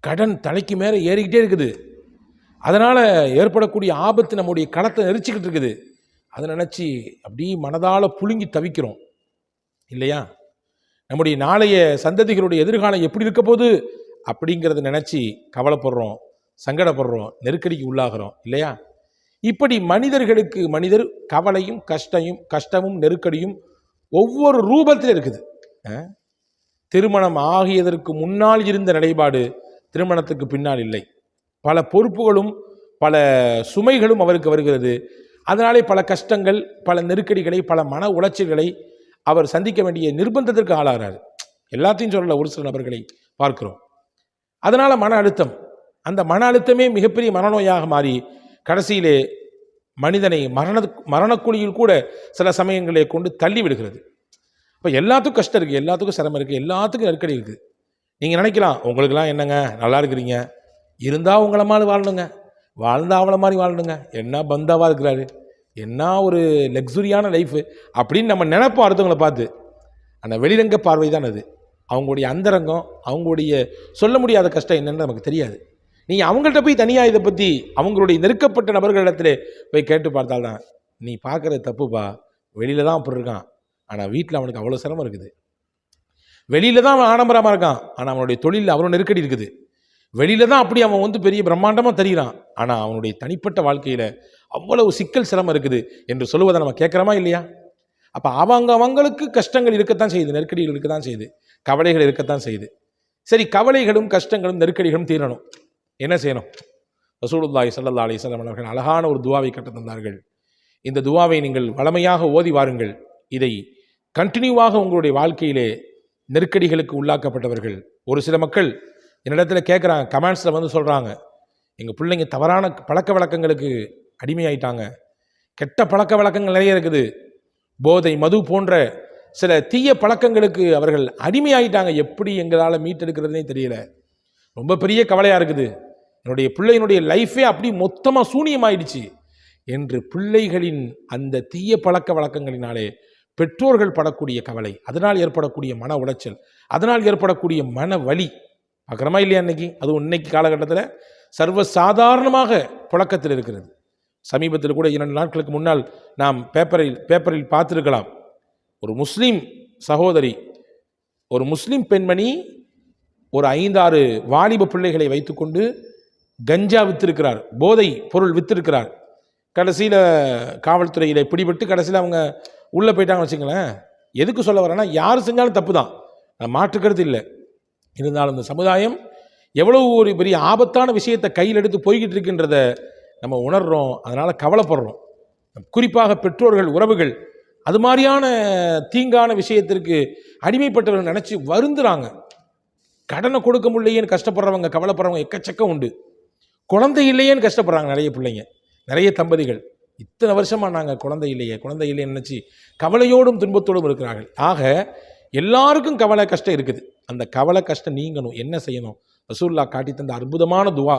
கடன் தலைக்கு மேலே ஏறிக்கிட்டே இருக்குது. அதனால் ஏற்படக்கூடிய ஆபத்து நம்முடைய களத்தை நெரிச்சிக்கிட்டு இருக்குது. அதை நினச்சி அப்படியே மனதால் புழுங்கி தவிக்கிறோம். இல்லையா? நம்முடைய நாளைய சந்ததிகளுடைய எதிர்காலம் எப்படி இருக்க போகுது? அப்படிங்கிறத நினச்சி கவலைப்படுறோம் சங்கடப்படுறோம் நெருக்கடிக்கு உள்ளாகிறோம். இல்லையா? இப்படி மனிதர்களுக்கு மனிதர் கவலையும் கஷ்டையும் கஷ்டமும் நெருக்கடியும் ஒவ்வொரு ரூபத்தில் இருக்குது. திருமணம் ஆகியதற்கு முன்னால் இருந்த நிலைப்பாடு திருமணத்துக்கு பின்னால் இல்லை. பல பொறுப்புகளும் பல சுமைகளும் அவருக்கு வருகிறது. அதனாலே பல கஷ்டங்கள் பல நெருக்கடிகளை பல மன உளைச்சல்களை அவர் சந்திக்க வேண்டிய நிர்பந்தத்திற்கு ஆளாகிறார். எல்லாத்தையும் சொல்லல ஒரு சில நபர்களை பார்க்கிறோம். அதனால் மன அழுத்தம். அந்த மன அழுத்தமே மிகப்பெரிய மனநோயாக மாறி கடைசியிலே மனிதனை மரண மரணக்குழியில் கூட சில சமயங்களை கொண்டு தள்ளி விடுகிறது. இப்போ எல்லாத்துக்கும் கஷ்டம் இருக்குது எல்லாத்துக்கும் சிரமம் இருக்குது எல்லாத்துக்கும் நெருக்கடி இருக்குது நீங்கள் நினைக்கலாம் உங்களுக்கெல்லாம் என்னங்க? நல்லா இருக்கிறீங்க. இருந்தால் உங்களை மாதிரி வாழணுங்க. வாழ்ந்தால் அவளை மாதிரி வாழணுங்க. என்ன பந்தாவாக இருக்கிறாரு? என்ன ஒரு லக்ஸுரியான லைஃபு அப்படின்னு நம்ம நினைப்போம் அடுத்தவங்களை பார்த்து. அந்த வெளிரங்க பார்வை தான் அது. அவங்களுடைய அந்தரங்கம் அவங்களுடைய சொல்ல முடியாத கஷ்டம் என்னென்னு நமக்கு தெரியாது. நீங்கள் அவங்கள்ட்ட போய் தனியாக இதை பற்றி அவங்களுடைய நெருக்கப்பட்ட நபர்களிடத்துல போய் கேட்டு பார்த்தால்தான் நீ பார்க்குறது தப்புப்பா. வெளியில தான் அப்படி இருக்கான். ஆனால் வீட்டில் அவனுக்கு அவ்வளோ சிரமம் இருக்குது. வெளியில தான் அவன் ஆடம்பரமாக இருக்கான். ஆனால் அவனுடைய தொழிலில் அவ்வளோ நெருக்கடி இருக்குது. வெளியில தான் அப்படி அவன் வந்து பெரிய பிரம்மாண்டமாக தெரிகிறான். ஆனால் அவனுடைய தனிப்பட்ட வாழ்க்கையில் அவ்வளவு சிக்கல் சிரமம் இருக்குது என்று சொல்லுவதை நம்ம கேட்குறோமா இல்லையா? அப்போ அவங்க அவங்களுக்கு கஷ்டங்கள் இருக்கத்தான் செய்யுது நெருக்கடிகள் இருக்கத்தான் செய்யுது கவலைகள் இருக்கத்தான் செய்யுது. சரி கவலைகளும் கஷ்டங்களும் நெருக்கடிகளும் தீரணும். என்ன செய்யணும்? ரசூலுல்லாஹி சல்லா அலைஹி அவர்கள் அழகான ஒரு துவாவை கற்றுத் தந்தார்கள். இந்த துவாவை நீங்கள் வளமையாக ஓதி வாருங்கள். இதை கண்டினியூவாக உங்களுடைய வாழ்க்கையிலே நெருக்கடிகளுக்கு உள்ளாக்கப்பட்டவர்கள். ஒரு சில மக்கள் என்னிடத்தில் கேட்குறாங்க கமெண்ட்ஸில் வந்து சொல்கிறாங்க எங்கள் பிள்ளைங்க தவறான பழக்க வழக்கங்களுக்கு அடிமையாயிட்டாங்க. கெட்ட பழக்க வழக்கங்கள் நிறைய இருக்குது. போதை மது போன்ற சில தீய பழக்கங்களுக்கு அவர்கள் அடிமையாயிட்டாங்க. எப்படி எங்களால் மீட்டெடுக்கிறதுனே தெரியல. ரொம்ப பெரிய கவலையாக இருக்குது. என்னுடைய பிள்ளையினுடைய லைஃபே அப்படி மொத்தமாக சூனியமாயிடுச்சு. என்று பிள்ளைகளின் அந்த தீய பழக்க வழக்கங்களினாலே பெற்றோர்கள் படக்கூடிய கவலை அதனால் ஏற்படக்கூடிய மன உளைச்சல் அதனால் ஏற்படக்கூடிய மன வலி. பார்க்குறமா இல்லையா இன்னைக்கு? அதுவும் இன்னைக்கு காலகட்டத்தில் சர்வ சாதாரணமாக புழக்கத்தில் இருக்கிறது. சமீபத்தில் கூட இரண்டு நாட்களுக்கு முன்னால் நாம் பேப்பரில் பேப்பரில் பார்த்துருக்கலாம். ஒரு முஸ்லீம் சகோதரி ஒரு முஸ்லீம் பெண்மணி ஒரு ஐந்தாறு வாலிப பிள்ளைகளை வைத்துக்கொண்டு கஞ்சா வித்திருக்கிறார் போதை பொருள் வித்திருக்கிறார். கடைசியில் காவல்துறையில் பிடிபட்டு கடைசியில் அவங்க உள்ளே போயிட்டாங்கன்னு வச்சுங்களேன் எதுக்கு சொல்ல வரேன்னா யார் செஞ்சாலும் தப்பு தான் நான் மாற்றுக்கிறது இல்லை. இருந்தாலும் இந்த சமுதாயம் எவ்வளோ ஒரு பெரிய ஆபத்தான விஷயத்தை கையில் எடுத்து போய்கிட்டு இருக்கின்றத நம்ம உணர்கிறோம் அதனால் கவலைப்படுறோம். குறிப்பாக பெற்றோர்கள் உறவுகள் அது மாதிரியான தீங்கான விஷயத்திற்கு அடிமைப்பட்டவர்கள் நினச்சி வருந்துறாங்க. கடனை கொடுக்க முடியலையேன்னு கஷ்டப்படுறவங்க கவலைப்படுறவங்க எக்கச்சக்கம் உண்டு. குழந்தை இல்லையேன்னு கஷ்டப்படுறாங்க நிறைய பிள்ளைங்க. நிறைய தம்பதிகள். இத்தனை வருஷமாக நாங்கள் குழந்தை இல்லையே குழந்தை இல்லைன்னு நினச்சி கவலையோடும் துன்பத்தோடும் இருக்கிறார்கள். ஆக எல்லாருக்கும் கவலை கஷ்டம் இருக்குது. அந்த கவலை கஷ்டம் நீங்கணும். என்ன செய்யணும்? ரசூல்லா காட்டி தந்த அற்புதமான துவா.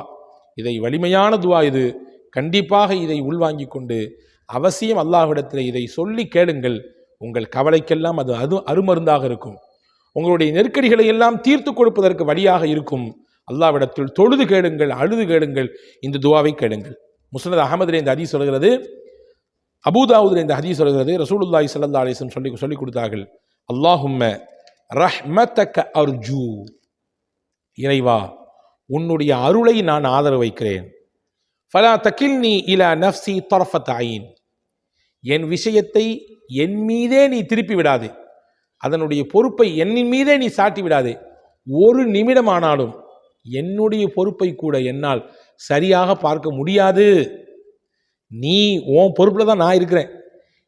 இதை வலிமையான துவா இது. கண்டிப்பாக இதை உள்வாங்கி கொண்டு அவசியம் அல்லாஹ்விடத்தில் இதை சொல்லி கேளுங்கள். உங்கள் கவலைக்கெல்லாம் அது அது அருமருந்தாக இருக்கும். உங்களுடைய நெருக்கடிகளை எல்லாம் தீர்த்து கொடுப்பதற்கு வழியாக இருக்கும். அல்லாவிடத்தில் தொழுது கேளுங்கள் அழுது கேளுங்கள். இந்த துவாவை கேளுங்கள். முஸ்னத் அகமதுல இந்த ஹதீஸ் சொல்கிறது அபுதாவுதில் இந்த ஹதீஸ் சொல்கிறது ரசூலுல்லாஹி சல்லா அலிஸ்லம் சொல்லி சொல்லிக் கொடுத்தார்கள். அல்லாஹும்ம ரஹ்மத்தக்க அர்ஜூ. இறைவா உன்னுடைய அருளை நான் ஆதரவு வைக்கிறேன். ஃபலா தக்கில்னி இலா நஃப்சி தரஃபத் ஐன் என் விஷயத்தை என் மீதே நீ திருப்பி விடாது. அதனுடைய பொறுப்பை என்னின் மீதே நீ சாட்டி விடாது. ஒரு நிமிடமானாலும் என்னுடைய பொறுப்பை கூட என்னால் சரியாக பார்க்க முடியாது. நீ உன் பொறுப்பில் தான் நான் இருக்கிறேன்.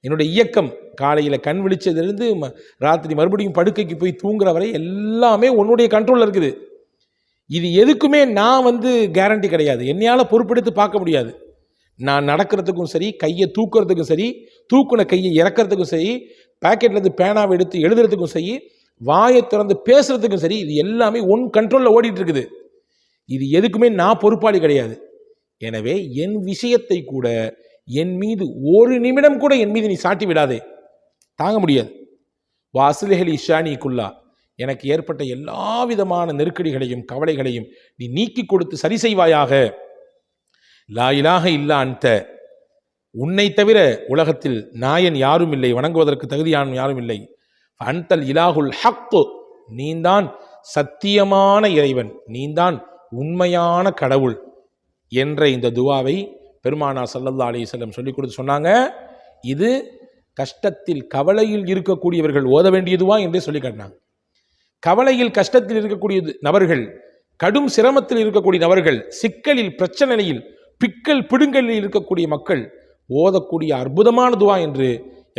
என்னுடைய இயக்கம் காலையில் கண் விழிச்சதுலேருந்து ம ராத்திரி மறுபடியும் படுக்கைக்கு போய் தூங்குற வரை எல்லாமே உன்னுடைய கண்ட்ரோலில் இருக்குது. இது எதுக்குமே நான் வந்து கேரண்டி கிடையாது. என்னையால் பொறுப்பெடுத்து பார்க்க முடியாது. நான் நடக்கிறதுக்கும் சரி கையை தூக்குறதுக்கும் சரி தூக்குன கையை இறக்கிறதுக்கும் சரி பேக்கெட்லேருந்து பேனாவை எடுத்து எழுதுறதுக்கும் சரி வாயை திறந்து பேசுறதுக்கும் சரி இது எல்லாமே உன் கண்ட்ரோலில் ஓடிட்டு இருக்குது. இது எதுக்குமே நான் பொறுப்பாளி கிடையாது. எனவே என் விஷயத்தை கூட என் மீது ஒரு நிமிடம் கூட என் மீது நீ சாட்டி விடாதே. தாங்க முடியாது. வாசிலஹலி இஷானி குல்லா எனக்கு ஏற்பட்ட எல்லா விதமான நெருக்கடிகளையும் கவலைகளையும் நீ நீக்கி கொடுத்து சரி செய்வாயாக. லா இலாஹ இல்லா அன்த. உன்னை தவிர உலகத்தில் நாயன் யாரும் இல்லை வணங்குவதற்கு தகுதியான யாரும் இல்லை. அன்தல் இலாகுல் ஹக்கு. நீந்தான் சத்தியமான இறைவன். நீந்தான் உண்மையான கடவுள் என்ற இந்த துவாவை பெருமானா சல்லல்லா அலிசல்லம் சொல்லிக் கொடுத்து சொன்னாங்க. இது கஷ்டத்தில் கவலையில் இருக்கக்கூடியவர்கள் ஓத வேண்டியதுவா என்றே சொல்லி காட்டினாங்க. கவலையில் கஷ்டத்தில் இருக்கக்கூடிய நபர்கள் கடும் சிரமத்தில் இருக்கக்கூடிய நபர்கள் சிக்கலில் பிரச்சனையில் பிக்கல் பிடுங்கலில் இருக்கக்கூடிய மக்கள் ஓதக்கூடிய அற்புதமான துவா என்று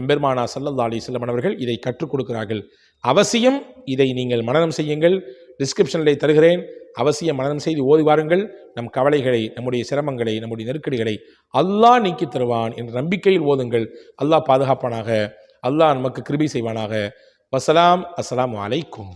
எம்பெருமானா சல்லல்லா அலிஸ்லம் அவர்கள் இதை கற்றுக் கொடுக்கிறார்கள். அவசியம் இதை நீங்கள் மனநம் செய்யுங்கள். டிஸ்கிரிப்ஷனில் தருகிறேன். அவசியம் மனதம் செய்து ஓதி வாருங்கள். நம் கவலைகளை நம்முடைய சிரமங்களை நம்முடைய நெருக்கடிகளை அல்லாஹ் நீக்கி தருவான் என்ற நம்பிக்கையில் ஓதுங்கள். அல்லாஹ் பாதுகாப்பானாக அல்லாஹ் நமக்கு கிருபி செய்வானாக. வசலாம் அஸ்லாம் வலைக்கும்